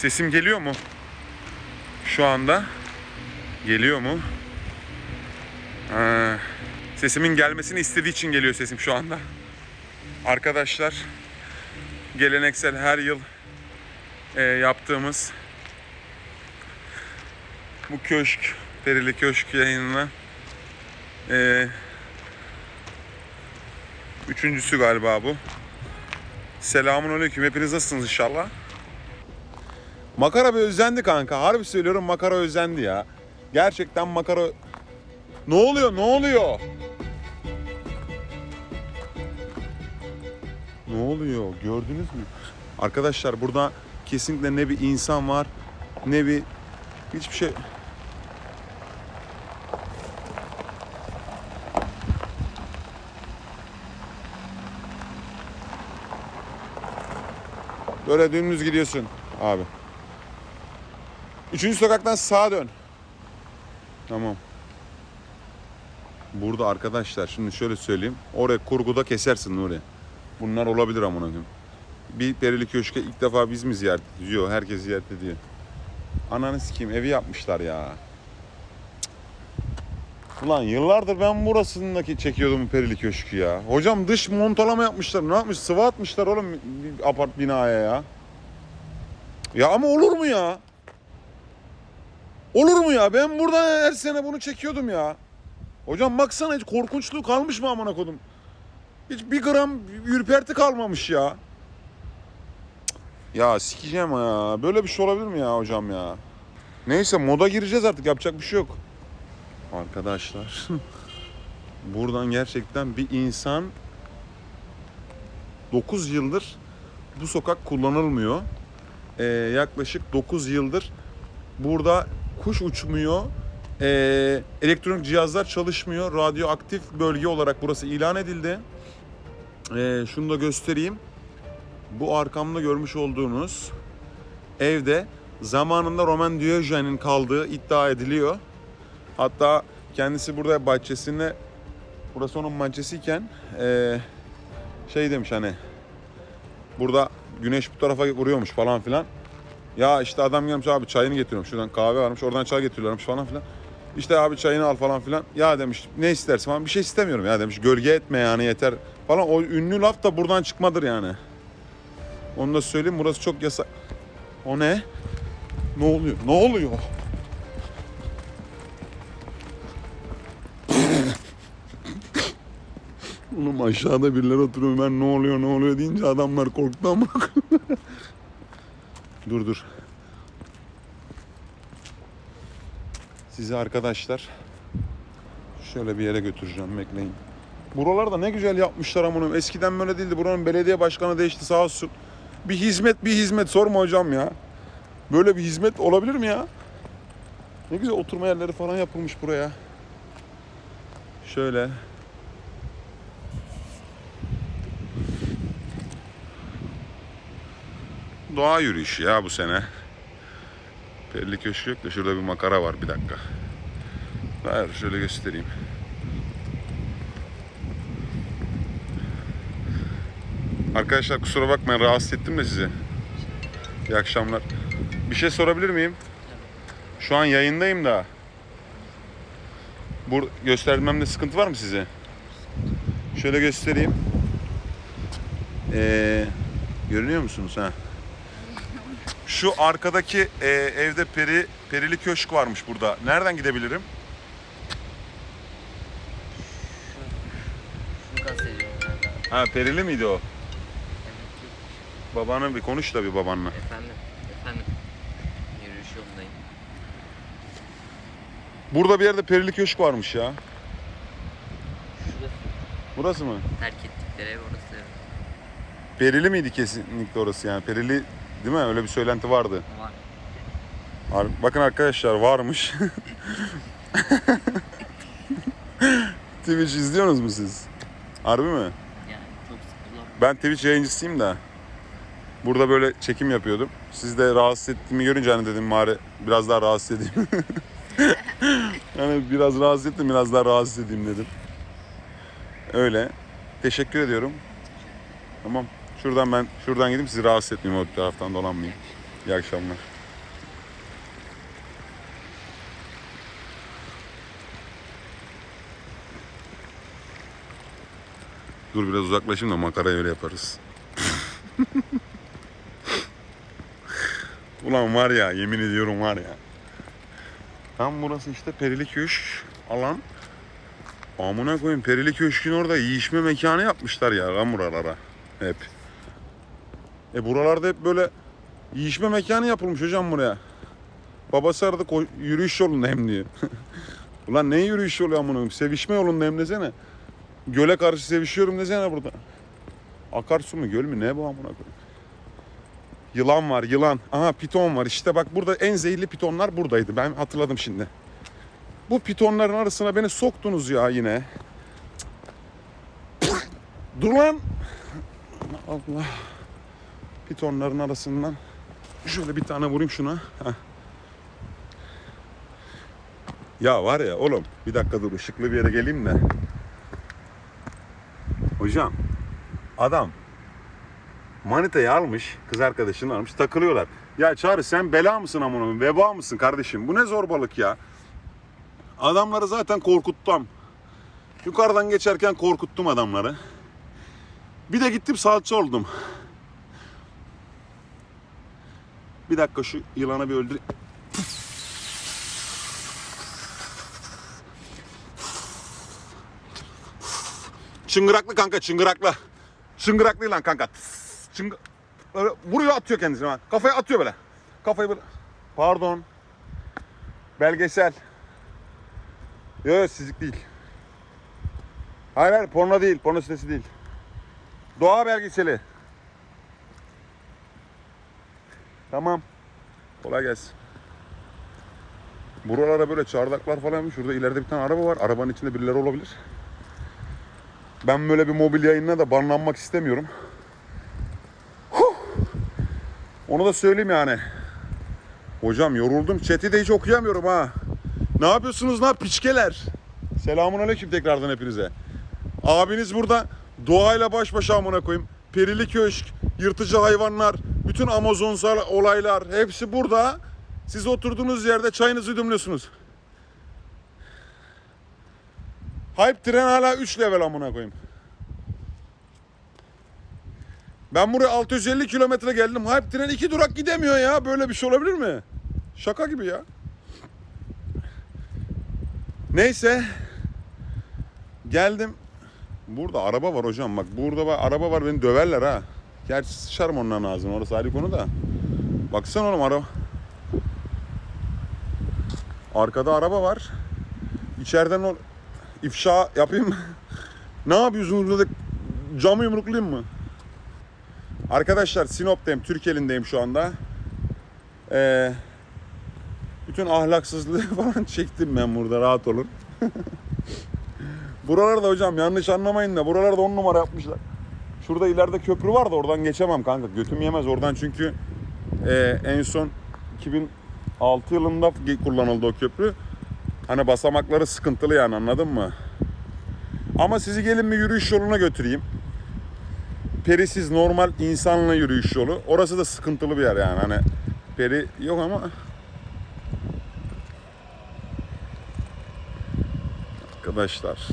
Sesim geliyor mu? Şu anda geliyor mu? Ha, sesimin gelmesini istediği için geliyor sesim şu anda. Arkadaşlar geleneksel her yıl e, yaptığımız bu köşk, Perili Köşk yayınına e, üçüncüsü galiba bu. Selamun aleyküm. Hepiniz nasılsınız inşallah? Makara bir özendi kanka. Harbi söylüyorum makara özendi ya. Gerçekten makara... Ne oluyor? Ne oluyor? Ne oluyor? Gördünüz mü? Arkadaşlar burada kesinlikle ne bir insan var ne bir hiçbir şey Böyle dümdüz gidiyorsun abi. Üçüncü sokaktan sağa dön. Tamam. Burada arkadaşlar şimdi şöyle söyleyeyim. Oraya kurguda kesersin Nuri. Bunlar olabilir amına koyayım. Bir perili köşke ilk defa biz mi ziyaret ediyor? Herkes ziyaret ediyor. Ananı sikeyim evi yapmışlar ya. Cık. Ulan yıllardır ben burasındaki çekiyordum bu perili köşkü ya. Hocam dış montalama yapmışlar. Ne yapmış? Sıva atmışlar oğlum bir apart binaya ya. Ya ama olur mu ya? Olur mu ya? Ben burada her sene bunu çekiyordum ya. Hocam baksana hiç korkunçluğu kalmış mı amına kodum? Hiç bir gram ürperti kalmamış ya. Ya sikeceğim ya. Böyle bir şey olabilir mi ya hocam ya? Neyse moda gireceğiz artık yapacak bir şey yok. Arkadaşlar buradan gerçekten bir insan 9 yıldır bu sokak kullanılmıyor. Ee, yaklaşık 9 yıldır burada kuş uçmuyor. Ee, elektronik cihazlar çalışmıyor. Radyoaktif bölge olarak burası ilan edildi. Ee, şunu da göstereyim. Bu arkamda görmüş olduğunuz evde zamanında Roman Diyojen'in kaldığı iddia ediliyor. Hatta kendisi burada bahçesinde burası onun bahçesiyken eee, şey demiş hani burada güneş bu tarafa vuruyormuş falan filan. Ya işte adam gelmiş abi çayını getiriyormuş. Şuradan kahve varmış oradan çay getiriyorlarmış falan filan. İşte abi çayını al falan filan. Ya demiş ne istersin falan bir şey istemiyorum ya demiş. Gölge etme yani yeter falan. O ünlü laf da buradan çıkmadır yani. Onu da söyleyeyim burası çok yasak. O ne? Ne oluyor? Ne oluyor? Oğlum aşağıda birileri oturuyor ben ne oluyor ne oluyor deyince adamlar korktu ama. Dur dur. Sizi arkadaşlar şöyle bir yere götüreceğim bekleyin. Buralarda ne güzel yapmışlar amınım. Eskiden böyle değildi. Buranın belediye başkanı değişti sağ olsun. Bir hizmet bir hizmet sorma hocam ya. Böyle bir hizmet olabilir mi ya? Ne güzel oturma yerleri falan yapılmış buraya. Şöyle. Doğa yürüyüşü ya bu sene. Perili köşkü yok da şurada bir makara var bir dakika. Ver şöyle göstereyim. Arkadaşlar kusura bakmayın rahatsız ettim de sizi. İyi akşamlar. Bir şey sorabilir miyim? Şu an yayındayım da. Bu göstermemde sıkıntı var mı size? Şöyle göstereyim. Ee, görünüyor musunuz ha? Şu arkadaki e, evde peri perili köşk varmış burada. Nereden gidebilirim? Şunu kastediyorum. Ha perili miydi o? Evet. Babanı bir konuş da bir babanla. Efendim, efendim. Yürüyüş yolundayım. Burada bir yerde perili köşk varmış ya. Şurası Burası mı? terk ettikleri ev orası. Perili miydi kesinlikle orası yani? Perili değil mi? Öyle bir söylenti vardı. Var. Bakın arkadaşlar varmış. Twitch izliyorsunuz mu siz? Harbi mi? Yani çok sıkılar. Ben Twitch yayıncısıyım da. Burada böyle çekim yapıyordum. Siz de rahatsız ettiğimi görünce hani dedim bari biraz daha rahatsız edeyim. yani biraz rahatsız ettim biraz daha rahatsız edeyim dedim. Öyle. Teşekkür ediyorum. Tamam. Şuradan ben şuradan gideyim sizi rahatsız etmeyeyim o taraftan dolanmayayım. İyi akşamlar. Dur biraz uzaklaşayım da makarayı öyle yaparız. Ulan var ya yemin ediyorum var ya. Tam burası işte Perili Köşk alan. Amına koyayım Perili Köşk'ün orada yiyişme mekanı yapmışlar ya lan buralara. Hep. E buralarda hep böyle yiyişme mekanı yapılmış hocam buraya. Babası aradı yürüyüş yolunda hem diyor. Ulan ne yürüyüş yolu amına? Sevişme yolunda hem desene. Göle karşı sevişiyorum desene burada. Akarsu mu göl mü ne bu amına koyayım? Yılan var yılan. Aha piton var işte bak burada en zehirli pitonlar buradaydı. Ben hatırladım şimdi. Bu pitonların arasına beni soktunuz ya yine. Dur lan. Allah. Pitonların arasından şöyle bir tane vurayım şuna. Heh. Ya var ya oğlum bir dakika dur ışıklı bir yere geleyim de. Hocam adam manitayı almış kız arkadaşını almış takılıyorlar. Ya Çağrı sen bela mısın amına veba mısın kardeşim bu ne zorbalık ya. Adamları zaten korkuttum. Yukarıdan geçerken korkuttum adamları. Bir de gittim salça oldum. Bir dakika şu yılanı bir öldür. Çıngıraklı kanka çıngıraklı. Çıngıraklı lan kanka. Çıngı... Böyle vuruyor atıyor kendisine. ha. Kafaya atıyor böyle. Kafayı böyle. Pardon. Belgesel. Yok yok sizlik değil. Hayır hayır porno değil. Porno sitesi değil. Doğa belgeseli. Tamam. Kolay gelsin. Buralara böyle çardaklar falan yapmış. Şurada ileride bir tane araba var. Arabanın içinde birileri olabilir. Ben böyle bir mobil yayınına da banlanmak istemiyorum. Huh! Onu da söyleyeyim yani. Hocam yoruldum. Chat'i de hiç okuyamıyorum ha. Ne yapıyorsunuz lan piçkeler? Selamun aleyküm tekrardan hepinize. Abiniz burada doğayla baş başa amına koyayım. Perili köşk, yırtıcı hayvanlar, bütün Amazonsal olaylar hepsi burada. Siz oturduğunuz yerde çayınızı yudumluyorsunuz. Hype tren hala 3 level amına koyayım. Ben buraya 650 kilometre geldim. Hype tren 2 durak gidemiyor ya. Böyle bir şey olabilir mi? Şaka gibi ya. Neyse. Geldim. Burada araba var hocam. Bak burada araba var beni döverler ha. Gerçi sıçarım onların ağzına. Orası ayrı konu da. Baksana oğlum araba. Arkada araba var. İçeriden o ifşa yapayım mı? ne yapıyorsunuz burada? Camı yumruklayayım mı? Arkadaşlar Sinop'tayım, Türkiye'lindeyim şu anda. Ee, bütün ahlaksızlığı falan çektim ben burada, rahat olun. Buralarda hocam yanlış anlamayın da buralarda on numara yapmışlar. Şurada ileride köprü var da oradan geçemem kanka. Götüm yemez oradan çünkü e, en son 2006 yılında kullanıldı o köprü. Hani basamakları sıkıntılı yani anladın mı? Ama sizi gelin bir yürüyüş yoluna götüreyim. Perisiz normal insanla yürüyüş yolu. Orası da sıkıntılı bir yer yani. Hani peri yok ama Arkadaşlar.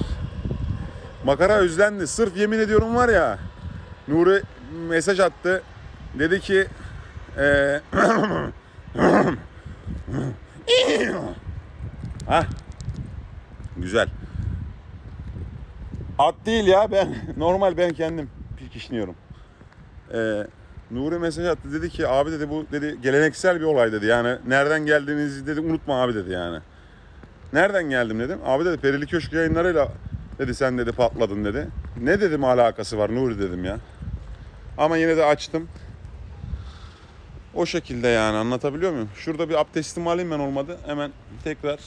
Makara özlendi. Sırf yemin ediyorum var ya. Nuri mesaj attı. Dedi ki eee Ha. Güzel. At değil ya ben normal ben kendim kişniyorum. Ee, Nuri mesaj attı dedi ki abi dedi bu dedi geleneksel bir olay dedi. Yani nereden geldiğinizi dedi unutma abi dedi yani. Nereden geldim dedim. Abi dedi Perili Köşk yayınlarıyla dedi sen dedi patladın dedi. Ne dedim alakası var Nuri dedim ya. Ama yine de açtım. O şekilde yani anlatabiliyor muyum? Şurada bir abdestimi alayım ben olmadı. Hemen tekrar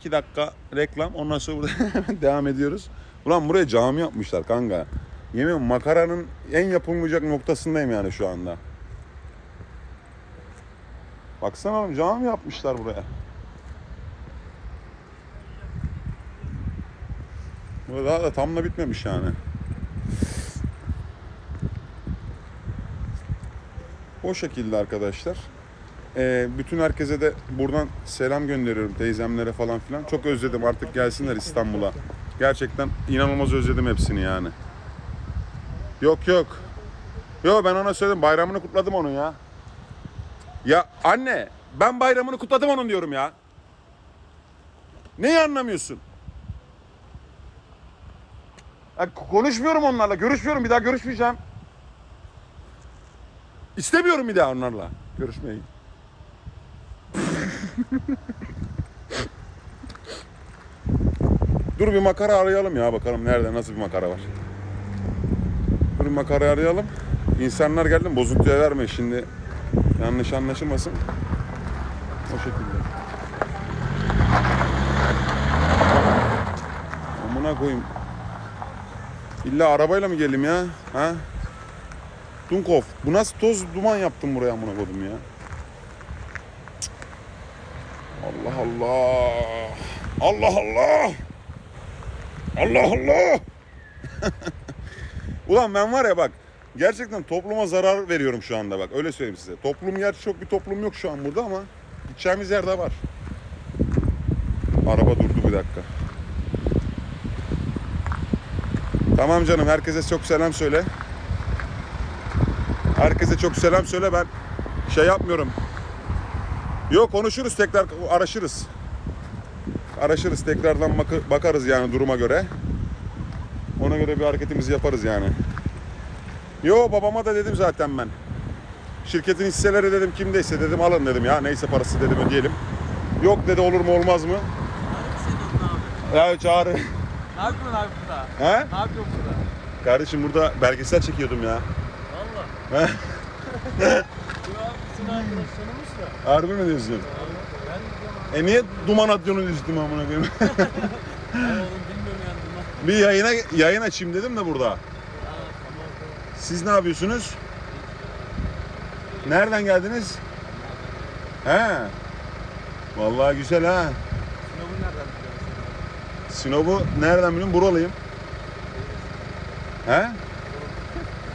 2 dakika reklam. Ondan sonra burada devam ediyoruz. Ulan buraya cami yapmışlar kanka. Yemin makaranın en yapılmayacak noktasındayım yani şu anda. Baksana oğlum cami yapmışlar buraya. Bu daha da tam da bitmemiş yani. O şekilde arkadaşlar. Ee, bütün herkese de buradan selam gönderiyorum teyzemlere falan filan. Çok özledim artık gelsinler İstanbul'a. Gerçekten inanılmaz özledim hepsini yani. Yok yok. Yok ben ona söyledim bayramını kutladım onun ya. Ya anne ben bayramını kutladım onun diyorum ya. Neyi anlamıyorsun? Ya konuşmuyorum onlarla, görüşmüyorum. Bir daha görüşmeyeceğim. İstemiyorum bir daha onlarla görüşmeyi. Dur bir makara arayalım ya bakalım nerede nasıl bir makara var. Dur bir makara arayalım. İnsanlar geldi mi bozuntuya verme şimdi. Yanlış anlaşılmasın. O şekilde. Amına koyayım. İlla arabayla mı geleyim ya? Ha? Dunkov. Bu nasıl toz duman yaptın buraya amına koydum ya? Allah Allah. Allah Allah. Allah Allah. Ulan ben var ya bak gerçekten topluma zarar veriyorum şu anda bak öyle söyleyeyim size. Toplum gerçi çok bir toplum yok şu an burada ama gideceğimiz yerde var. Araba durdu bir dakika. Tamam canım herkese çok selam söyle. Herkese çok selam söyle ben şey yapmıyorum. Yok konuşuruz tekrar araşırız. Araşırız tekrardan bakarız yani duruma göre. Ona göre bir hareketimizi yaparız yani. Yo babama da dedim zaten ben. Şirketin hisseleri dedim kimdeyse dedim alın dedim ya neyse parası dedim ödeyelim. Yok dedi olur mu olmaz mı? Ya çağrı. Ne yapıyorsun abi burada? He? Ne yapıyorsun burada? Kardeşim burada belgesel çekiyordum ya. Valla. He? Bu abi bizim arkadaşlarımız da. Harbi mi diyorsun? Ben E niye duman atıyorsun düştüm amına koyayım? ben oğlum bilmiyorum yani bunlar. bir yayına yayın açayım dedim de burada. Ha tamam tamam. Siz ne yapıyorsunuz? Nereden geldiniz? He. Vallahi güzel ha. Sınavı nereden biliyorsun? Sinop'u nereden biliyorum? Buralıyım. He?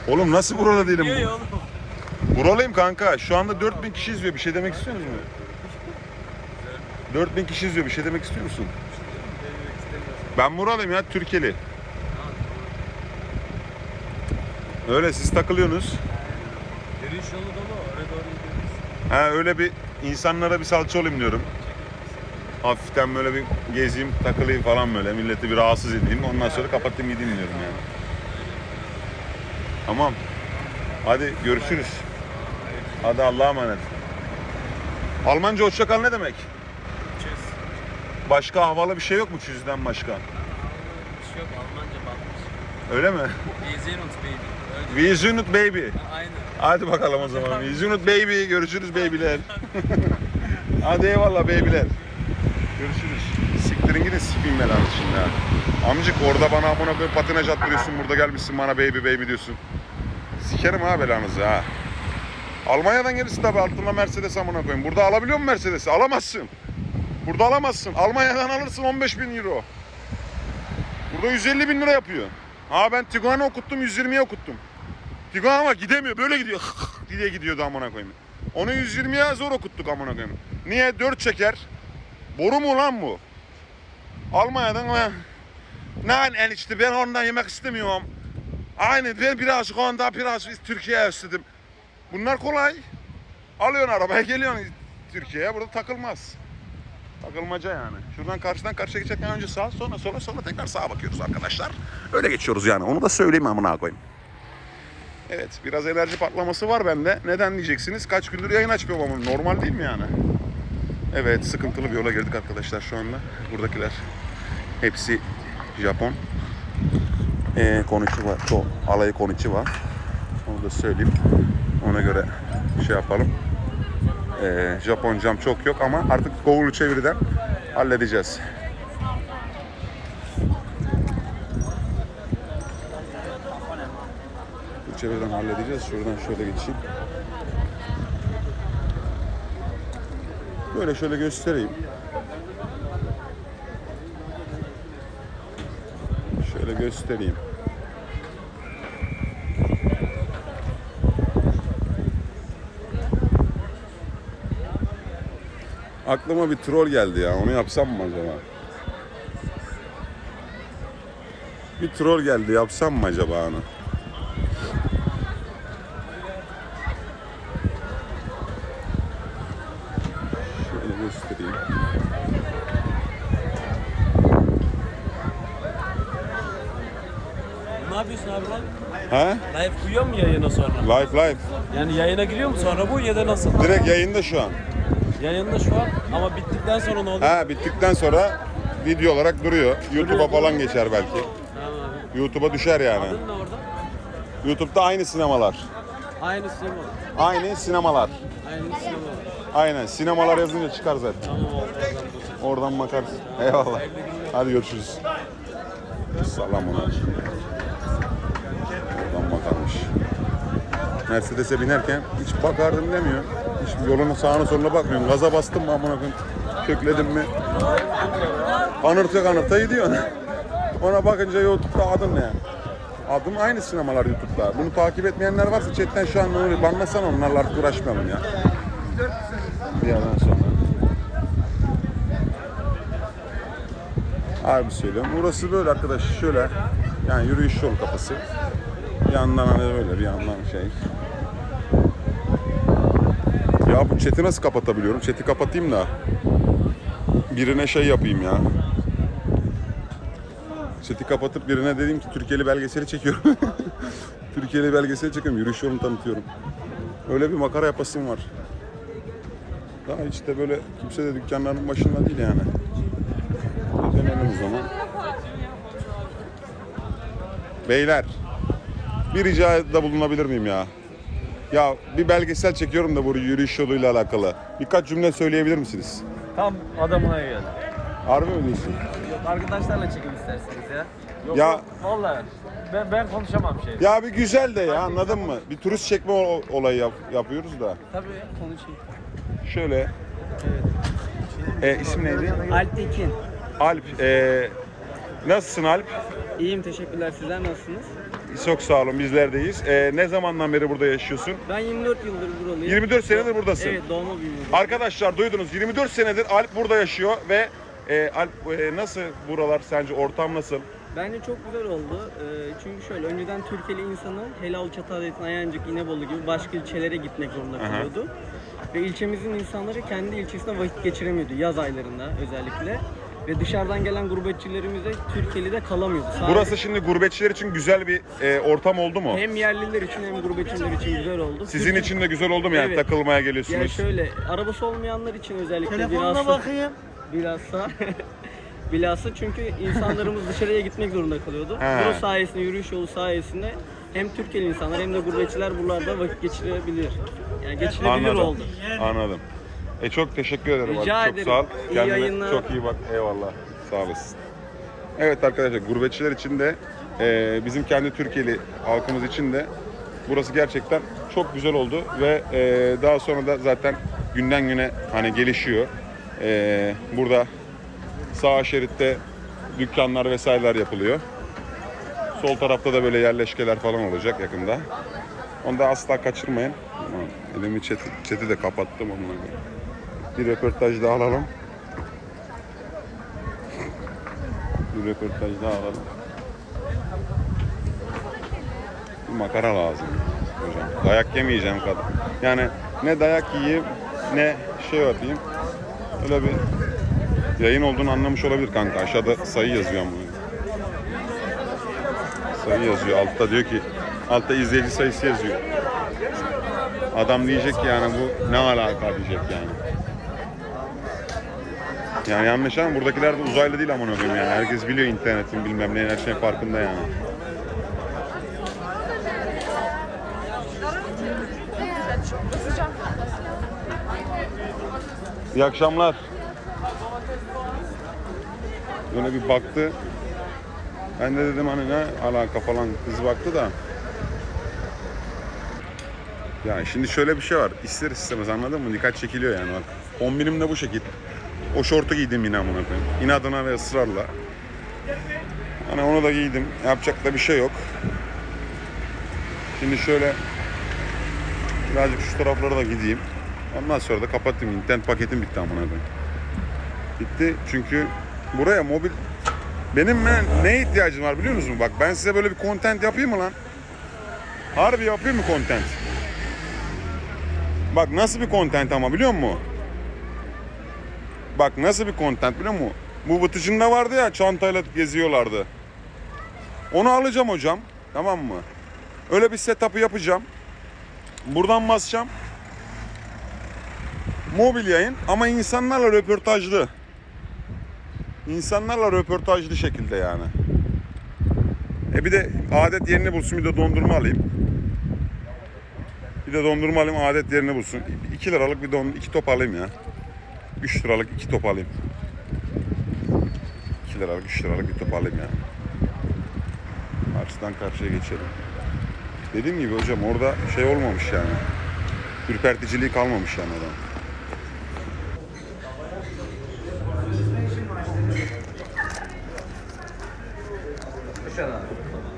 Oğlum nasıl buralı değilim? Niye oğlum? Buralıyım kanka. Şu anda 4000 kişi izliyor. Bir şey demek istiyor musun? 4000 kişi izliyor. Bir şey demek istiyor musun? Ben buralıyım ya. Türkeli. Öyle siz takılıyorsunuz. Yürüyüş yolu dolu. Oraya doğru gidiyoruz. Ha öyle bir insanlara bir salça olayım diyorum. Hafiften böyle bir gezeyim, takılayım falan böyle. Milleti bir rahatsız edeyim. Ondan sonra kapatayım gideyim diyorum yani. Tamam. Hadi görüşürüz. Hadi Allah'a emanet. Almanca hoşça kal ne demek? Başka havalı bir şey yok mu çüzden başka? Şey yok. Almanca bakmış. Öyle mi? Uns baby. You baby. Aynen. Hadi bakalım o zaman. You baby. Görüşürüz babyler. Hadi eyvallah babyler. Görüşürüz. Siktirin gidin sikeyim belanı şimdi ha. Amcık orada bana amına koyup patinaj attırıyorsun. Burada gelmişsin bana baby baby diyorsun. Sikerim ha belanızı ha. Almanya'dan gelirsin tabi altında Mercedes amına koyayım. Burada alabiliyor musun Mercedes'i? Alamazsın. Burada alamazsın. Almanya'dan alırsın 15 bin euro. Burada 150 bin lira yapıyor. Ha ben Tiguan'ı okuttum 120'ye okuttum. Tiguan ama gidemiyor. Böyle gidiyor. diye gidiyordu amına koyayım. Onu 120'ye zor okuttuk amına koyayım. Niye? 4 çeker. Boru mu lan bu? Almanya'dan ha. Lan enişte ben ondan yemek istemiyorum. Aynı ben birazcık ondan biraz Türkiye'ye istedim. Bunlar kolay. Alıyorsun arabaya geliyorsun Türkiye'ye burada takılmaz. Takılmaca yani. Şuradan karşıdan karşıya geçerken önce sağa sonra sola sonra tekrar sağa bakıyoruz arkadaşlar. Öyle geçiyoruz yani. Onu da söyleyeyim amına koyayım. Evet biraz enerji patlaması var bende. Neden diyeceksiniz? Kaç gündür yayın açmıyorum ama normal değil mi yani? Evet sıkıntılı bir yola girdik arkadaşlar şu anda. Buradakiler hepsi Japon. Ee, konuşu var. Çok alayı konuşu var. Onu da söyleyeyim. Ona göre şey yapalım. Ee, Japoncam çok yok ama artık Google çeviriden halledeceğiz. Bu çeviriden halledeceğiz. Şuradan şöyle geçeyim. Böyle şöyle göstereyim. Şöyle göstereyim. Aklıma bir troll geldi ya. Onu yapsam mı acaba? Bir troll geldi. Yapsam mı acaba onu? Şöyle göstereyim. Ne yapıyorsun abi lan? Ha? Live koyuyor mu yayına sonra? Live live. Yani yayına giriyor mu sonra bu ya da nasıl? Direkt yayında şu an. Yayında şu an ama bittikten sonra ne olur? Ha bittikten sonra video olarak duruyor. YouTube'a falan geçer belki. Tamam abi. YouTube'a düşer yani. Adın ne orada? YouTube'da aynı sinemalar. Aynı sinema. Aynı sinemalar. Aynı sinema. Aynen sinemalar yazınca çıkar zaten. Tamam oldu. Oradan bakarsın. Eyvallah. Hadi görüşürüz. Salam ona. Oradan bakarmış. Mercedes'e binerken hiç bakardım demiyor. Hiç yolun sağına soluna bakmıyorum. Gaza bastım mı amına koyayım. Kökledim mi? Kanırta kanırta gidiyor. Ona bakınca YouTube'da adım ne? Adım aynı sinemalar YouTube'da. Bunu takip etmeyenler varsa chatten şu an onu banlasana onlarla artık uğraşmayalım ya. Bir yerden sonra. Harbi söylüyorum. Burası böyle arkadaş şöyle. Yani yürüyüş yol kafası. Bir yandan hani böyle bir yandan şey. Ya bu chat'i nasıl kapatabiliyorum? Chat'i kapatayım da birine şey yapayım ya. Chat'i kapatıp birine dedim ki Türkiye'li belgeseli çekiyorum. Türkiye'li belgeseli çekiyorum. Yürüyüş yolunu tanıtıyorum. Öyle bir makara yapasım var. Daha hiç de böyle kimse de dükkanların başında değil yani. Dönelim o zaman. Beyler, bir ricada bulunabilir miyim ya? Ya bir belgesel çekiyorum da bu yürüyüş yoluyla alakalı. Birkaç cümle söyleyebilir misiniz? Tam adamına geldi. Harbi mi diyorsun? Yok arkadaşlarla çekim isterseniz ya. Yok, Ya- yok, vallahi ben ben konuşamam şey. Ya bir güzel de ya anladın mı? Bir turist çekme o- olayı yap- yapıyoruz da. Tabii konuşayım. Şöyle. E, isim neydi? Alp Tekin. Alp. E, nasılsın Alp? İyiyim teşekkürler. Sizler nasılsınız? Çok sağ olun bizlerdeyiz. E, ne zamandan beri burada yaşıyorsun? Ben 24 yıldır buralıyım. 24 senedir buradasın. Evet doğma büyüme. Arkadaşlar duydunuz 24 senedir Alp burada yaşıyor ve e, Alp e, nasıl buralar sence ortam nasıl? Bence çok güzel oldu. Ee, çünkü şöyle önceden Türkiye'li insanı Helal Çatalhöysen, Ayancık, İnebolu gibi başka ilçelere gitmek zorunda kalıyordu. Ve ilçemizin insanları kendi ilçesinde vakit geçiremiyordu yaz aylarında özellikle. Ve dışarıdan gelen gurbetçilerimiz de Türkiye'li kalamıyordu. Sadece Burası şimdi gurbetçiler için güzel bir e, ortam oldu mu? hem yerliler için hem gurbetçiler için güzel oldu. Sizin Türkiye- için de güzel oldu mu yani Evet. takılmaya Yani geliyorsunuz? şöyle arabası olmayanlar için özellikle Telefonuna bilhassa, bakayım. bilhassa bilhassa çünkü insanlarımız dışarıya gitmek zorunda kalıyordu. He. Bunun sayesinde yürüyüş yolu sayesinde hem Türkiye'li insanlar hem de gurbetçiler buralarda vakit geçirebilir. Yani geçirebilir Anladım. oldu. Anladım. E çok teşekkür ederim Rica abi. Çok ederim. sağ ol. İyi Kendine yayınlar. çok iyi bak. Eyvallah. Sağ olasın. Evet arkadaşlar gurbetçiler için de e, bizim kendi Türkiye'li halkımız için de burası gerçekten çok güzel oldu ve e, daha sonra da zaten günden güne hani gelişiyor. E, burada sağ şeritte dükkanlar vesaireler yapılıyor. Sol tarafta da böyle yerleşkeler falan olacak yakında. Onu da asla kaçırmayın. Elimi çeti, çeti de kapattım onunla. Bir röportaj daha alalım. Bir röportaj daha alalım. Bir makara lazım hocam. Dayak yemeyeceğim kadar. Yani ne dayak yiyeyim ne şey yapayım. Öyle bir yayın olduğunu anlamış olabilir kanka. Aşağıda sayı yazıyor ama. Sayı yazıyor. Altta diyor ki altta izleyici sayısı yazıyor. Adam diyecek ki yani bu ne alaka diyecek yani. Yani yanlış ama buradakiler de uzaylı değil amına koyayım yani. Herkes biliyor internetin bilmem neyin her şeyin farkında yani. İyi akşamlar. Böyle bir baktı. Ben de dedim hani ne alaka falan kız baktı da. Ya şimdi şöyle bir şey var. İster istemez anladın mı? Dikkat çekiliyor yani bak. Kombinim de bu şekil. O şortu giydim yine amına koyayım. İnadına ve ısrarla. Hani onu da giydim. Yapacak da bir şey yok. Şimdi şöyle birazcık şu taraflara da gideyim. Ondan sonra da kapatayım. İnternet paketim bitti amına koyayım. Bitti çünkü buraya mobil benim ben neye ihtiyacım var biliyor musun? Bak ben size böyle bir content yapayım mı lan? Harbi yapayım mı content? Bak nasıl bir content ama biliyor musun? Bak nasıl bir content biliyor musun? Bu Vıtıcın'da vardı ya çantayla geziyorlardı. Onu alacağım hocam. Tamam mı? Öyle bir setup'ı yapacağım. Buradan basacağım. Mobil yayın ama insanlarla röportajlı. İnsanlarla röportajlı şekilde yani. E bir de adet yerini bulsun bir de dondurma alayım. Bir de dondurma alayım adet yerini bulsun. 2 liralık bir don, iki top alayım ya. 3 liralık iki top alayım. 2 liralık 3 liralık bir top alayım ya. Karşıdan karşıya geçelim. Dediğim gibi hocam orada şey olmamış yani. Ürperticiliği kalmamış yani adam.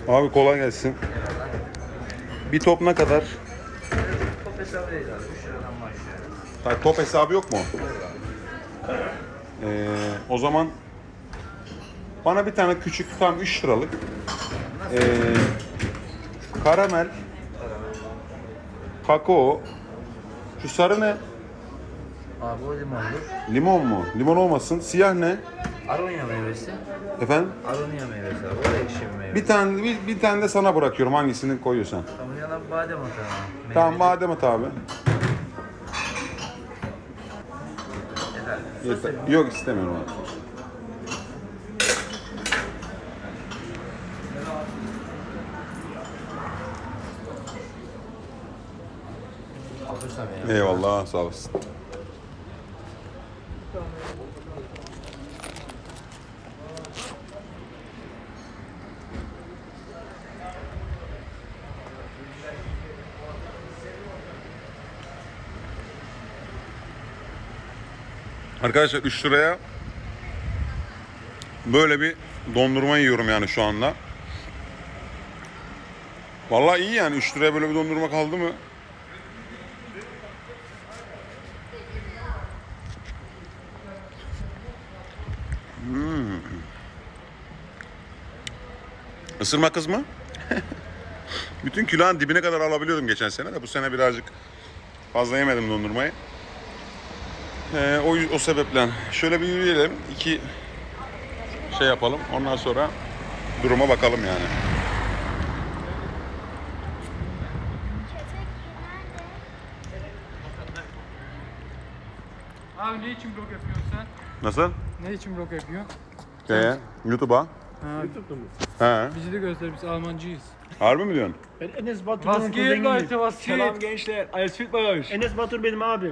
Abi kolay gelsin. Bir top ne kadar? Top hesabı değil abi. 3 liradan başlıyor. Ha, top hesabı yok mu? Ee, o zaman bana bir tane küçük tam 3 liralık ee, karamel kakao şu sarı ne? Abi o limondur. Limon mu? Limon olmasın. Siyah ne? Aronya meyvesi. Efendim? Aronya meyvesi abi. O da ekşi bir meyve. Bir tane bir, bir tane de sana bırakıyorum hangisini koyuyorsan. Tamam yana badem atalım. Meyve. Tamam badem at abi. Yeter. Yok istemiyorum abi. Eyvallah sağ olasın. Arkadaşlar 3 liraya böyle bir dondurma yiyorum yani şu anda. Vallahi iyi yani 3 liraya böyle bir dondurma kaldı mı? Isırma kız mı? Bütün külahın dibine kadar alabiliyordum geçen sene de bu sene birazcık fazla yemedim dondurmayı. Ee, o, o sebeple şöyle bir yürüyelim. iki şey yapalım. Ondan sonra duruma bakalım yani. Abi ne için blog yapıyorsun sen? Nasıl? Ne için blog yapıyorsun? Şeye, YouTube'a. Ha, YouTube'da mı? He. bizi de göster biz Almancıyız. Harbi mi diyorsun? Ben Enes Batur'un geht kuzeniyim. Leute, was Selam geht? gençler. Alles fit bei euch. Enes Batur benim abi.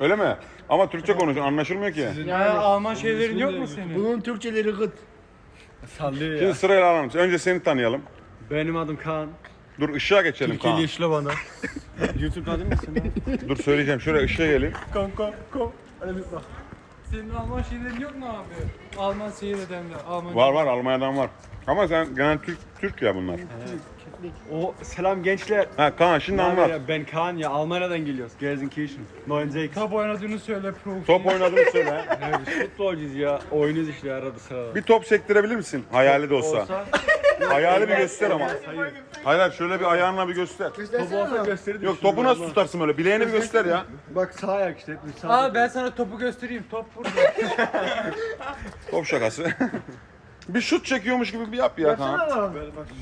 Öyle mi? Ama Türkçe konuşuyor. Anlaşılmıyor ki. Ya Alman şeylerin yok mu senin? Bunun Türkçeleri gıt. Sallıyor Şimdi sırayla alalım. Önce seni tanıyalım. Benim adım Kaan. Dur ışığa geçelim Kaan. işle bana. YouTube'da değil misin? Dur söyleyeceğim. Şöyle ışığa geleyim. Kanka, kom. Hadi bir bak. Senin Alman şeylerin yok mu abi? Alman seyredenler, Alman. Var var Almanya'dan var. Ama sen genel Türk Türk ya bunlar. O selam gençler. Ha Kaan şimdi Ne haber anlat. ya? Ben Kaan ya. Almanya'dan geliyoruz. Gelsenkirchen. 96. Top oynadığını söyle pro. Top oynadığını söyle. Evet, biz futbolcuyuz ya. Oynuyoruz işte arada sırada. Bir top sektirebilir misin? Hayali de olsa. Hayali bir göster ama. Hayır hayır şöyle bir ayağınla bir göster. topu olsa gösterirdim. Yok topu nasıl tutarsın böyle? Bileğini bir göster ya. Bak sağ ayak işte. Sağ Abi ben sana topu göstereyim. Top burada. Top şakası. bir şut çekiyormuş gibi bir yap ya Kaan.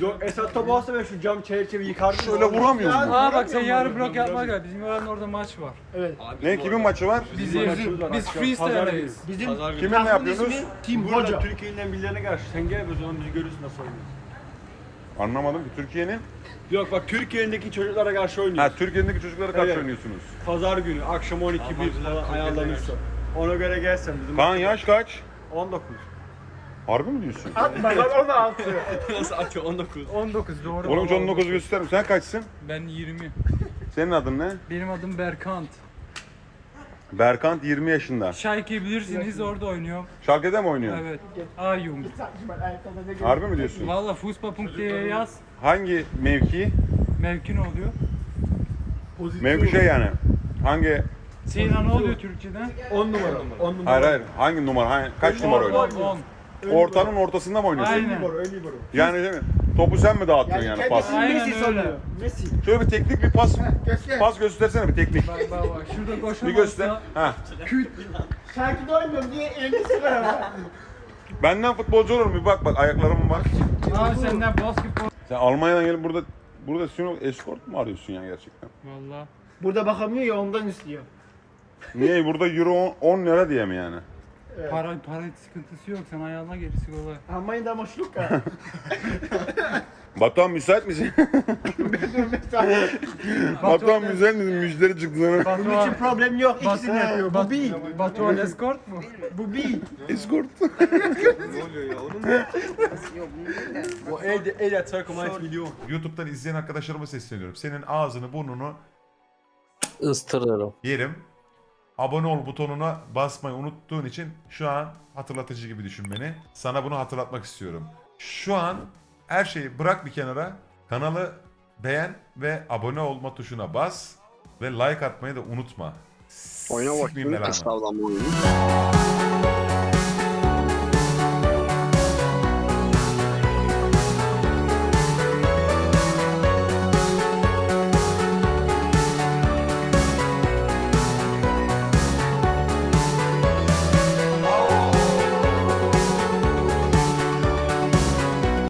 Yok Esat topu olsa ben şu cam çerçevi yıkardım. Şöyle vuramıyor mu? Aa bak sen yarın blog yapma gel. Bizim yarın orada maç var. Ne kimin maçı var? Bizim, biz freestyle'deyiz. Bizim Kiminle yapıyorsunuz? Team Burada Hoca. Türkiye'nin birilerine karşı. Sen gel o zaman bizi görürsün nasıl oynuyoruz. Anlamadım ki Türkiye'nin. Yok bak Türkiye'deki çocuklara karşı oynuyoruz. Ha Türkiye'deki çocuklara karşı Evet. oynuyorsunuz. Pazar günü akşam 12 1 falan ayarlanırsa. Ona göre gelsen bizim. Kaan yaş kaç? 19. Harbi mi diyorsun? Ben 16. Nasıl açıyor 19? 19 doğru. Oğlum hiç 19 göster Sen kaçsın? Ben 20. Senin adın ne? Benim adım Berkant. Berkant 20 yaşında. Schalke bilirsiniz orada oynuyorum. Schalke'de mi oynuyor? Evet. A-Jung. Harbi mi diyorsun? Valla Fußball.de yaz. Hangi mevki? Mevki ne oluyor? Mevki şey yani. Hangi? Seyna ne oluyor Türkçe'den? 10 numara. 10 numara. Hayır hayır. Hangi numara? Hangi, kaç numara oynuyor? 10. Ortanın ortasında mı oynuyorsun? Aynen. Öyle libero. Yani değil mi? Topu sen mi dağıtıyorsun yani pas? kendisi Aynen Messi öyle. sanıyor. Messi. Şöyle bir teknik bir pas Göster. pas göstersene bir teknik. Bak bak bak şurada koşamazsa. Bir göster. Ha. Şarkıda oynuyorum diye elini sıkar ama. Benden futbolcu olur mu? Bir bak bak ayaklarıma bak. Abi senden basketbol. Sen Almanya'dan gelip burada burada Sinop escort mu arıyorsun ya gerçekten? Valla. Burada bakamıyor ya ondan istiyor. Niye burada euro 10 10 lira diye mi yani? Para, para sıkıntısı yok. Sen ayağına gerisi kolay. Almanya'da maçlık ya. Batuhan müsait misin? Batuhan müsait misin? Müşteri çıktı sana. Bunun için problem yok. İkisini yapıyor. Bu bir. Batuhan Escort mu? Bu bir. Escort. O el, el ya 2,1 milyon. YouTube'dan izleyen arkadaşlarıma sesleniyorum. Senin ağzını burnunu Istırırım. yerim. Abone ol butonuna basmayı unuttuğun için şu an hatırlatıcı gibi düşün beni. Sana bunu hatırlatmak istiyorum. Şu an her şeyi bırak bir kenara. Kanalı beğen ve abone olma tuşuna bas. Ve like atmayı da unutma. Oyuna bak. Sikmeyeyim belanı. Estağfurullah.